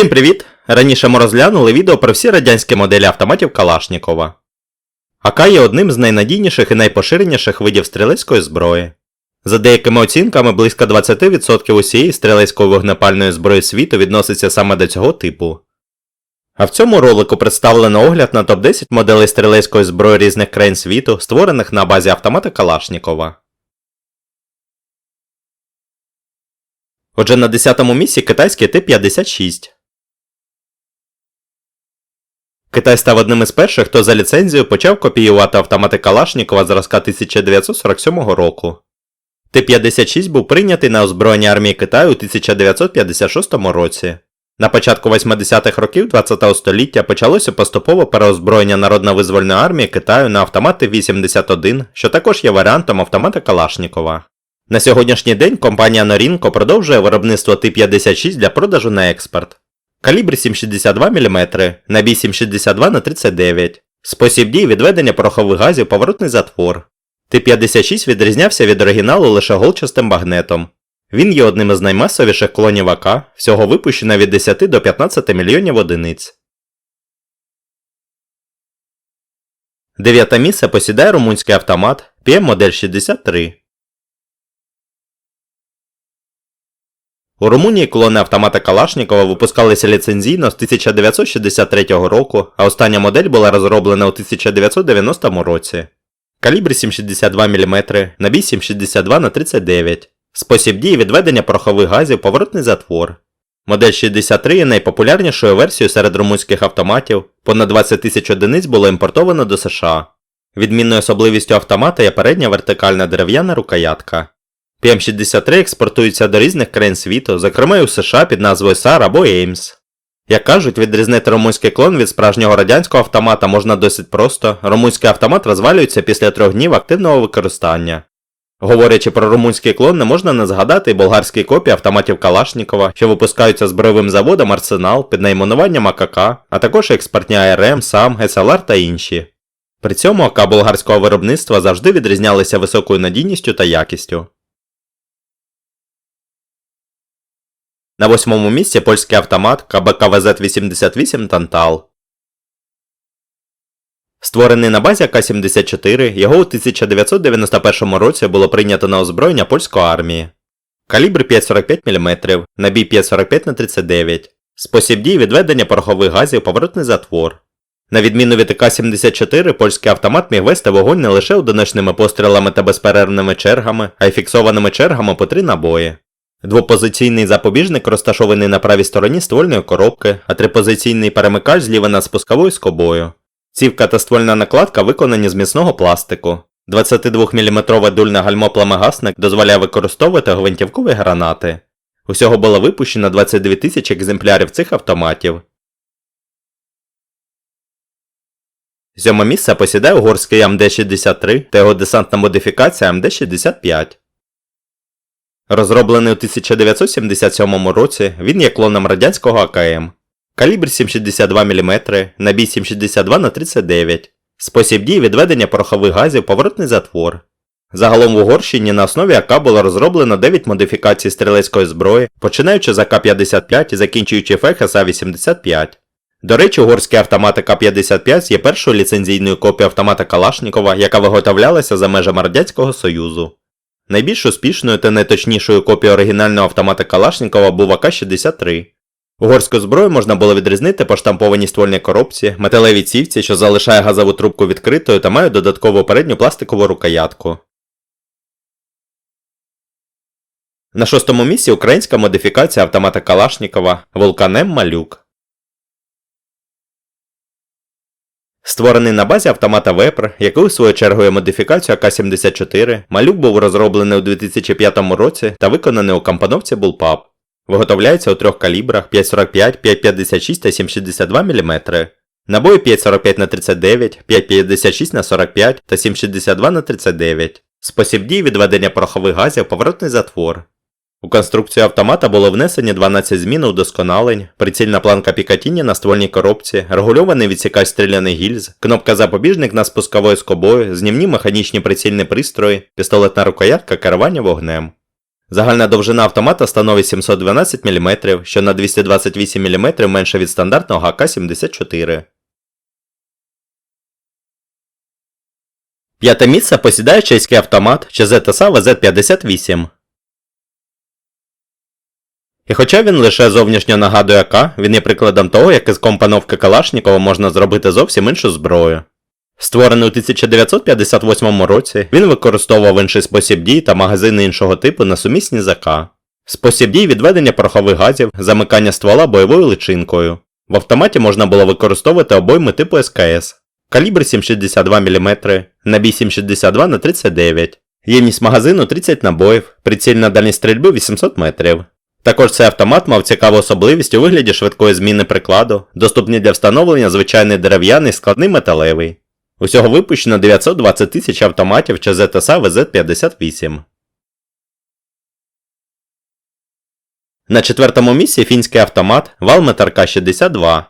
Усім привіт! Раніше ми розглянули відео про всі радянські моделі автоматів Калашнікова. АК є одним з найнадійніших і найпоширеніших видів стрілецької зброї. За деякими оцінками, близько 20% усієї стрілецької вогнепальної зброї світу відноситься саме до цього типу. А в цьому ролику представлено огляд на топ-10 моделей стрілецької зброї різних країн світу, створених на базі автомата Калашнікова. Отже, на 10-му місці китайський Т-56. Китай став одним із перших, хто за ліцензією почав копіювати автомати Калашнікова зразка 1947 року. Т-56 був прийнятий на озброєння армії Китаю у 1956 році. На початку 80-х років ХХ століття почалося поступове переозброєння Народно-визвольної армії Китаю на автомати 81, що також є варіантом автомата Калашнікова. На сьогоднішній день компанія Norінко продовжує виробництво Т-56 для продажу на експорт. Калібр 7,62 мм, набій 7,62 на 39 Спосіб дії відведення порохових газів поворотний затвор. Т-56 відрізнявся від оригіналу лише голчастим багнетом. Він є одним із наймасовіших клонів АК, всього випущено від 10 до 15 мільйонів одиниць. Дев'яте місце посідає румунський автомат PM модель 63. У Румунії клони автомата Калашнікова випускалися ліцензійно з 1963 року, а остання модель була розроблена у 1990 році. Калібр 7,62 мм, набій 7,62 на 39 Спосіб дії відведення порохових газів поворотний затвор. Модель 63 є найпопулярнішою версією серед румунських автоматів, понад 20 тисяч одиниць було імпортовано до США. Відмінною особливістю автомата є передня вертикальна дерев'яна рукоятка. PM63 експортується до різних країн світу, зокрема й у США під назвою SAR або AIMS. Як кажуть, відрізнити румунський клон від справжнього радянського автомата можна досить просто. Румунський автомат розвалюється після трьох днів активного використання. Говорячи про румунський клон, не можна не згадати й болгарські копії автоматів Калашнікова, що випускаються збройовим заводом Арсенал під найменуванням АКК, а також експортні АРМ, САМ, СЛР та інші. При цьому АК болгарського виробництва завжди відрізнялися високою надійністю та якістю. На восьмому місці польський автомат КБК ВЗ-88 Тантал. Створений на базі АК-74, його у 1991 році було прийнято на озброєння польської армії. Калібр 5,45 мм, набій 5,45 на 39 Спосіб дії відведення порохових газів поворотний затвор. На відміну від АК-74, польський автомат міг вести вогонь не лише одиночними пострілами та безперервними чергами, а й фіксованими чергами по три набої. Двопозиційний запобіжник розташований на правій стороні ствольної коробки, а трипозиційний перемикач зліва над спусковою скобою. Цівка та ствольна накладка виконані з міцного пластику. 22-мм дульне гальмо пламегасник дозволяє використовувати гвинтівкові гранати. Усього було випущено 22 тисячі екземплярів цих автоматів. Сьоме місце посідає угорський АМД-63 та його десантна модифікація АМД-65. Розроблений у 1977 році, він є клоном радянського АКМ. Калібр 7,62 мм, набій 7,62 на 39 Спосіб дії відведення порохових газів поворотний затвор. Загалом в Угорщині на основі АК було розроблено 9 модифікацій стрілецької зброї, починаючи з АК-55 і закінчуючи ФХСА-85. До речі, угорський автомат АК-55 є першою ліцензійною копією автомата Калашнікова, яка виготовлялася за межами Радянського Союзу. Найбільш успішною та найточнішою копією оригінального автомата Калашнікова був АК-63. Угорську зброю можна було відрізнити по штампованій ствольній коробці, металевій цівці, що залишає газову трубку відкритою та має додаткову передню пластикову рукоятку. На шостому місці українська модифікація автомата Калашнікова Вулканем Малюк. Створений на базі автомата Вепр, який у свою чергу є модифікацією АК-74, малюк був розроблений у 2005 році та виконаний у компоновці Bullpup. Виготовляється у трьох калібрах 5,45, 5,56 та 7,62 мм. Набої 5,45 на 39, 5,56 на 45 та 7,62 на 39. Спосіб дії відведення порохових газів поворотний затвор. У конструкцію автомата було внесені 12 змін удосконалень, прицільна планка Пікатіні на ствольній коробці, регульований відсікач стріляний гільз, кнопка запобіжник на спусковою скобою, знімні механічні прицільні пристрої, пістолетна рукоятка керування вогнем. Загальна довжина автомата становить 712 мм, що на 228 мм менше від стандартного АК-74. П'яте місце посідає чеський автомат ЧЗТСА ВЗ-58. І хоча він лише зовнішньо нагадує АК, він є прикладом того, як із компоновки Калашнікова можна зробити зовсім іншу зброю. Створений у 1958 році, він використовував інший спосіб дій та магазини іншого типу на сумісні з. Спосіб дій відведення порохових газів, замикання ствола бойовою личинкою. В автоматі можна було використовувати обойми типу СКС, калібр 7,62 мм, набій 7,62 на 39 ємність магазину 30 набоїв, прицільна дальність стрільби 800 метрів. Також цей автомат мав цікаву особливість у вигляді швидкої зміни прикладу, доступні для встановлення звичайний дерев'яний складний металевий. Усього випущено 920 тисяч автоматів чи ЗТСА ВЗ-58. На четвертому місці фінський автомат Valmet RK-62.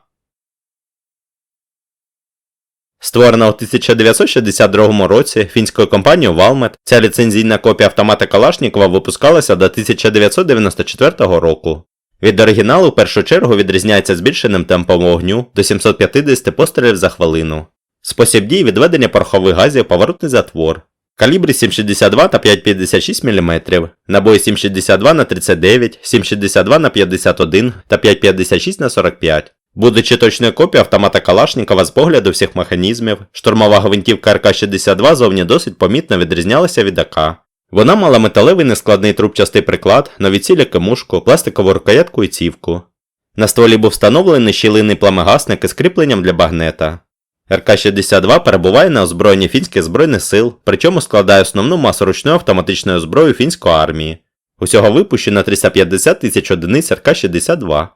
Створена у 1962 році фінською компанією Valmet, ця ліцензійна копія автомата Калашнікова випускалася до 1994 року. Від оригіналу в першу чергу відрізняється збільшеним темпом вогню до 750 пострілів за хвилину. Спосіб дій відведення порохових газів поворотний затвор. Калібри 7,62 та 5,56 мм, набої 7,62 на 39, 7,62 на 51 та 5,56 на 45. Будучи точною копією автомата Калашнікова з погляду всіх механізмів, штурмова гвинтівка РК-62 зовні досить помітно відрізнялася від АК. Вона мала металевий нескладний трубчастий приклад, нові цілі кимушку, пластикову рукоятку і цівку. На стволі був встановлений щілинний пламегасник із кріпленням для багнета. РК-62 перебуває на озброєнні фінських збройних сил, причому складає основну масу ручної автоматичної зброї фінської армії. Усього випущено 350 тисяч одиниць РК-62.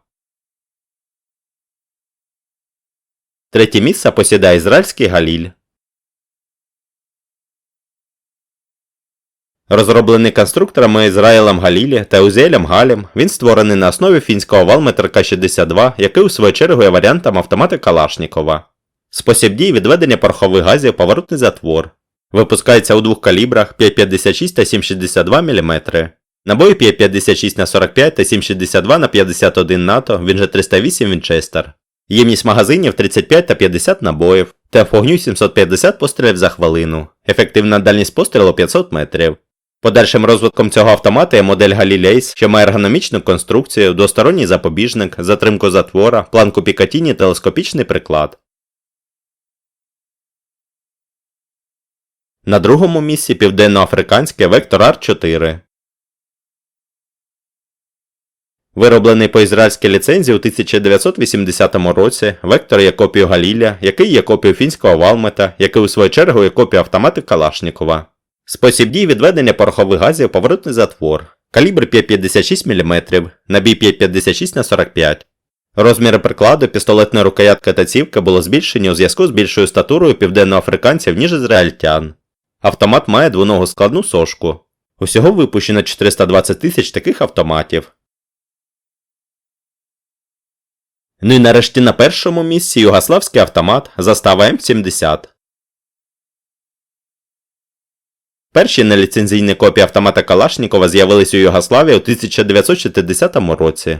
Третє місце посідає ізраїльський Галіль. Розроблений конструкторами Ізраїлем Галілі та Узіелем Галім, він створений на основі фінського Valmet RK-62, який у свою чергу є варіантом автомата Калашнікова. Спосіб дії відведення порохових газів поворотний затвор. Випускається у двох калібрах 5,56 та 7,62 мм. Набої 5,56 на 45 та 7,62 на 51 НАТО, він же 308 Вінчестер. Ємність магазинів 35 та 50 набоїв. Темп вогню 750 пострілів за хвилину. Ефективна дальність пострілу 500 метрів. Подальшим розвитком цього автомата є модель Галілейс, що має ергономічну конструкцію, двосторонній запобіжник, затримку затвора, планку Пікатіні, телескопічний приклад. На другому місці південноафриканське Vector R4. Вироблений по ізраїльській ліцензії у 1980 році, Вектор є копією Галіля, який є копією фінського Валмета, який у свою чергу є копією автомати Калашнікова. Спосіб дії відведення порохових газів поворотний затвор. Калібр 5,56 мм, набій 5,56 на 45 Розміри прикладу, пістолетної рукоятки та цівки було збільшені у зв'язку з більшою статурою південноафриканців, ніж ізраїльтян. Автомат має двоногу складну сошку. Усього випущено 420 тисяч таких автоматів. Ну і нарешті на першому місці югославський автомат застава М70. Перші неліцензійні копії автомата Калашнікова з'явились у Югославії у 1960 році.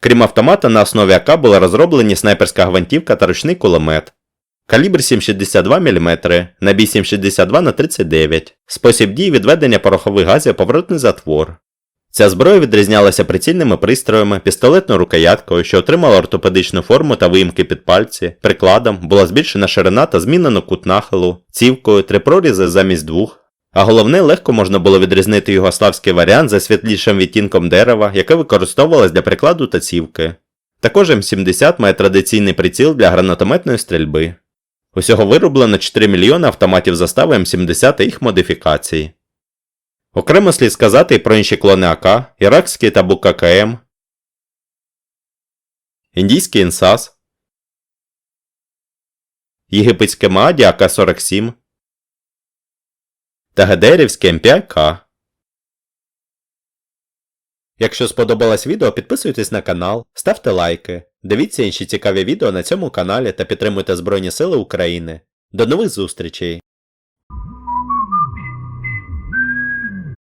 Крім автомата, на основі АК були розроблені снайперська гвинтівка та ручний кулемет. Калібр 7,62 мм, набій 7,62 на 39 Спосіб дії відведення порохових газів поворотний затвор. Ця зброя відрізнялася прицільними пристроями, пістолетною рукояткою, що отримала ортопедичну форму та виїмки під пальці, прикладом, була збільшена ширина та змінено кут нахилу, цівкою, три прорізи замість двох. А головне, легко можна було відрізнити югославський варіант за світлішим відтінком дерева, яке використовувалось для прикладу та цівки. Також М70 має традиційний приціл для гранатометної стрільби. Усього вироблено 4 мільйони автоматів застави М70 та їх модифікацій. Окремо слід сказати про інші клони АК, іракський табук ККМ, індійський інсас, єгипетське Мааді АК-47 та Гедерівське М5К. Якщо сподобалось відео, підписуйтесь на канал, ставте лайки, дивіться інші цікаві відео на цьому каналі та підтримуйте Збройні Сили України. До нових зустрічей!